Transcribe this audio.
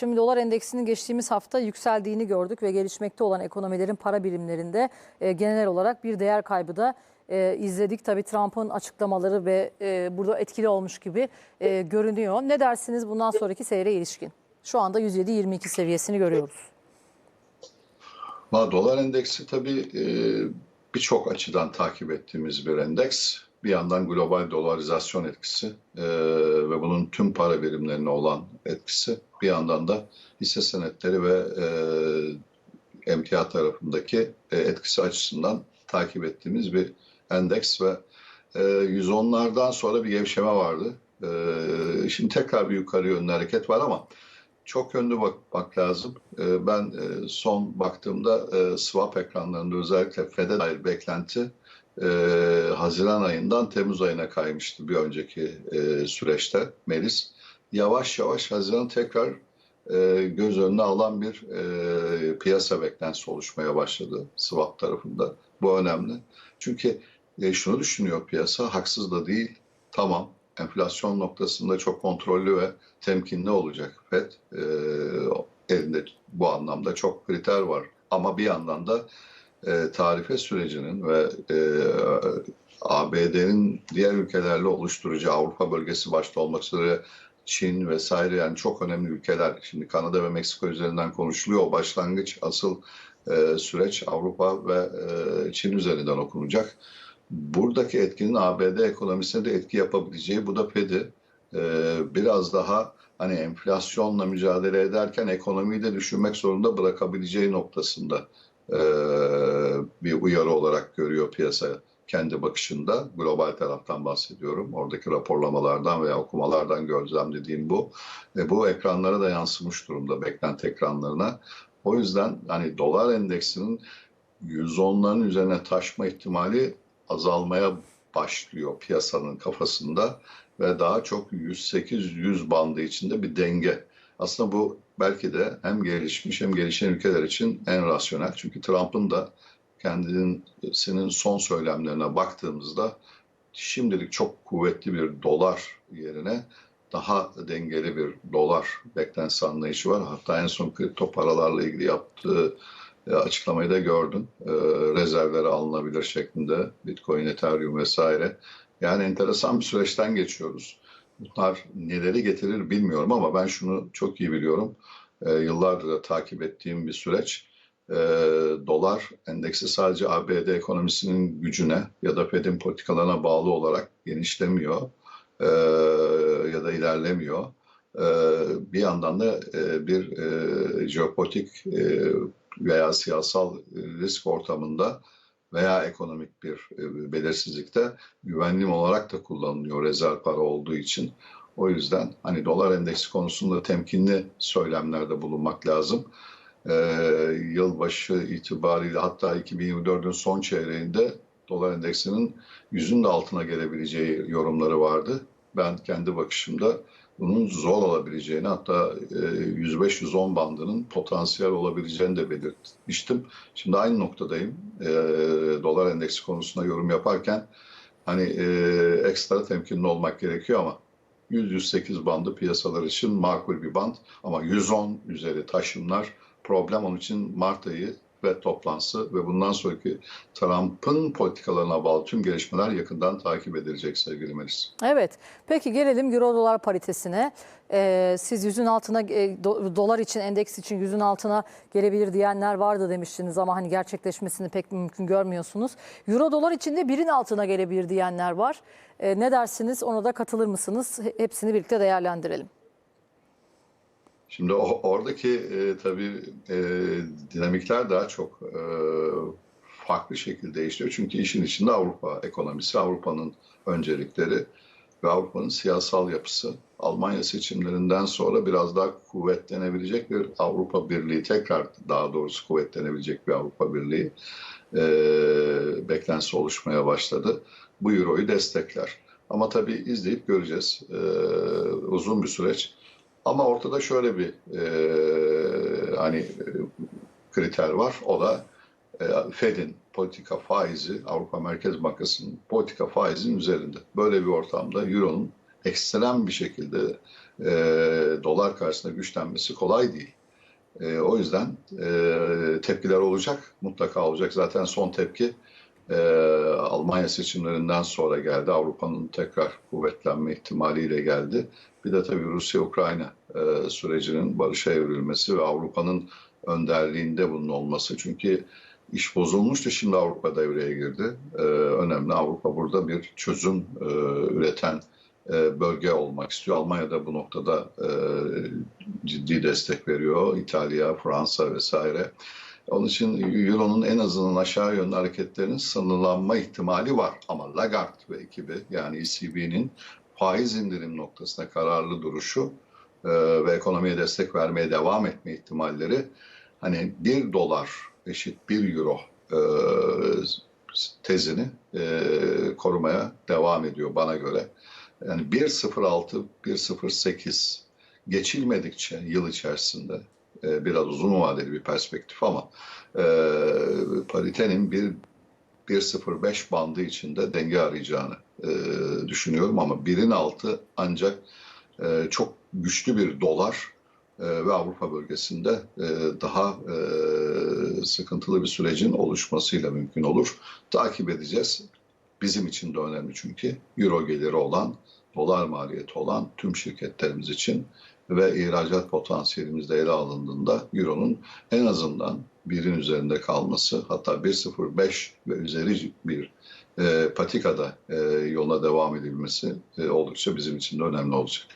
Şimdi dolar endeksinin geçtiğimiz hafta yükseldiğini gördük ve gelişmekte olan ekonomilerin para birimlerinde e, genel olarak bir değer kaybı da e, izledik. Tabii Trump'ın açıklamaları ve e, burada etkili olmuş gibi e, görünüyor. Ne dersiniz bundan sonraki seyre ilişkin? Şu anda 107.22 seviyesini görüyoruz. Dolar endeksi tabii e, birçok açıdan takip ettiğimiz bir endeks. Bir yandan global dolarizasyon etkisi e, ve bunun tüm para birimlerine olan etkisi. Bir yandan da hisse senetleri ve e, emtia tarafındaki e, etkisi açısından takip ettiğimiz bir endeks ve e, 110'lardan sonra bir gevşeme vardı. E, şimdi tekrar bir yukarı yönlü hareket var ama çok yönlü bakmak lazım. Ee, Ben e, son baktığımda e, swap ekranlarında özellikle FED'e dair beklenti e, Haziran ayından Temmuz ayına kaymıştı bir önceki e, süreçte Melis. Yavaş yavaş Haziran tekrar e, göz önüne alan bir e, piyasa beklentisi oluşmaya başladı swap tarafında. Bu önemli. Çünkü e, şunu düşünüyor piyasa, haksız da değil. Tamam, enflasyon noktasında çok kontrollü ve temkinli olacak FED. E, elinde bu anlamda çok kriter var. Ama bir yandan da e, tarife sürecinin ve e, ABD'nin diğer ülkelerle oluşturacağı Avrupa bölgesi başta olmak üzere Çin vesaire yani çok önemli ülkeler. Şimdi Kanada ve Meksika üzerinden konuşuluyor. O başlangıç asıl e, süreç Avrupa ve e, Çin üzerinden okunacak. Buradaki etkinin ABD ekonomisine de etki yapabileceği bu da Fed'i e, biraz daha hani enflasyonla mücadele ederken ekonomiyi de düşünmek zorunda bırakabileceği noktasında bir uyarı olarak görüyor piyasa kendi bakışında. Global taraftan bahsediyorum. Oradaki raporlamalardan veya okumalardan gözlemlediğim bu. Ve bu ekranlara da yansımış durumda beklenti ekranlarına. O yüzden hani dolar endeksinin 110'ların üzerine taşma ihtimali azalmaya başlıyor piyasanın kafasında ve daha çok 108-100 bandı içinde bir denge. Aslında bu belki de hem gelişmiş hem gelişen ülkeler için en rasyonel. Çünkü Trump'ın da kendisinin son söylemlerine baktığımızda şimdilik çok kuvvetli bir dolar yerine daha dengeli bir dolar beklentisi anlayışı var. Hatta en son kripto paralarla ilgili yaptığı e, açıklamayı da gördün. E, rezervlere alınabilir şeklinde Bitcoin, Ethereum vesaire. Yani enteresan bir süreçten geçiyoruz. Bunlar neleri getirir bilmiyorum ama ben şunu çok iyi biliyorum. E, yıllardır takip ettiğim bir süreç. E, dolar endeksi sadece ABD ekonomisinin gücüne ya da Fed'in politikalarına bağlı olarak genişlemiyor e, ya da ilerlemiyor. E, bir yandan da e, bir e, jeopolitik e, veya siyasal risk ortamında veya ekonomik bir e, belirsizlikte güvenlim olarak da kullanılıyor rezerv para olduğu için. O yüzden hani dolar endeksi konusunda temkinli söylemlerde bulunmak lazım. Ee, yılbaşı itibariyle hatta 2024'ün son çeyreğinde dolar endeksinin yüzün de altına gelebileceği yorumları vardı. Ben kendi bakışımda bunun zor olabileceğini hatta 105-110 bandının potansiyel olabileceğini de belirtmiştim. Şimdi aynı noktadayım. E, dolar endeksi konusunda yorum yaparken hani e, ekstra temkinli olmak gerekiyor ama 100-108 bandı piyasalar için makul bir band ama 110 üzeri taşımlar problem onun için Mart ayı ve toplantısı ve bundan sonraki Trump'ın politikalarına bağlı tüm gelişmeler yakından takip edilecek sevgili Melis. Evet. Peki gelelim euro dolar paritesine. Ee, siz yüzün altına e, do, dolar için endeks için yüzün altına gelebilir diyenler vardı demiştiniz ama hani gerçekleşmesini pek mümkün görmüyorsunuz. Euro dolar için de birin altına gelebilir diyenler var. Ee, ne dersiniz? Ona da katılır mısınız? Hepsini birlikte değerlendirelim. Şimdi o, oradaki e, tabii e, dinamikler daha çok e, farklı şekilde değişiyor. Çünkü işin içinde Avrupa ekonomisi, Avrupa'nın öncelikleri ve Avrupa'nın siyasal yapısı. Almanya seçimlerinden sonra biraz daha kuvvetlenebilecek bir Avrupa Birliği, tekrar daha doğrusu kuvvetlenebilecek bir Avrupa Birliği e, beklentisi oluşmaya başladı. Bu Euro'yu destekler. Ama tabii izleyip göreceğiz. E, uzun bir süreç. Ama ortada şöyle bir e, hani e, kriter var. O da e, Fed'in politika faizi, Avrupa Merkez Bankası'nın politika faizinin üzerinde. Böyle bir ortamda Euro'nun ekstrem bir şekilde e, dolar karşısında güçlenmesi kolay değil. E, o yüzden e, tepkiler olacak, mutlaka olacak. Zaten son tepki e, Almanya seçimlerinden sonra geldi. Avrupa'nın tekrar kuvvetlenme ihtimaliyle geldi. Bir de tabii Rusya-Ukrayna e, sürecinin barışa evrilmesi ve Avrupa'nın önderliğinde bunun olması. Çünkü iş bozulmuştu, şimdi Avrupa devreye girdi. E, önemli. Avrupa burada bir çözüm e, üreten e, bölge olmak istiyor. Almanya da bu noktada e, ciddi destek veriyor. İtalya, Fransa vesaire. Onun için Euro'nun en azından aşağı yönlü hareketlerinin sınırlanma ihtimali var. Ama Lagarde ve ekibi yani ECB'nin faiz indirim noktasında kararlı duruşu e, ve ekonomiye destek vermeye devam etme ihtimalleri hani 1 dolar eşit 1 euro e, tezini e, korumaya devam ediyor bana göre. Yani 1.06, 1.08 geçilmedikçe yıl içerisinde e, biraz uzun vadeli bir perspektif ama e, paritenin bir 1.05 bandı içinde denge arayacağını e, düşünüyorum ama 1'in altı ancak e, çok güçlü bir dolar e, ve Avrupa bölgesinde e, daha sıkıntılı bir sürecin oluşmasıyla mümkün olur. Takip edeceğiz. Bizim için de önemli çünkü euro geliri olan, dolar maliyeti olan tüm şirketlerimiz için ve ihracat potansiyelimizde ele alındığında euronun en azından birin üzerinde kalması hatta 1.05 ve üzeri bir e, patikada e, yola devam edilmesi e, oldukça bizim için de önemli olacak.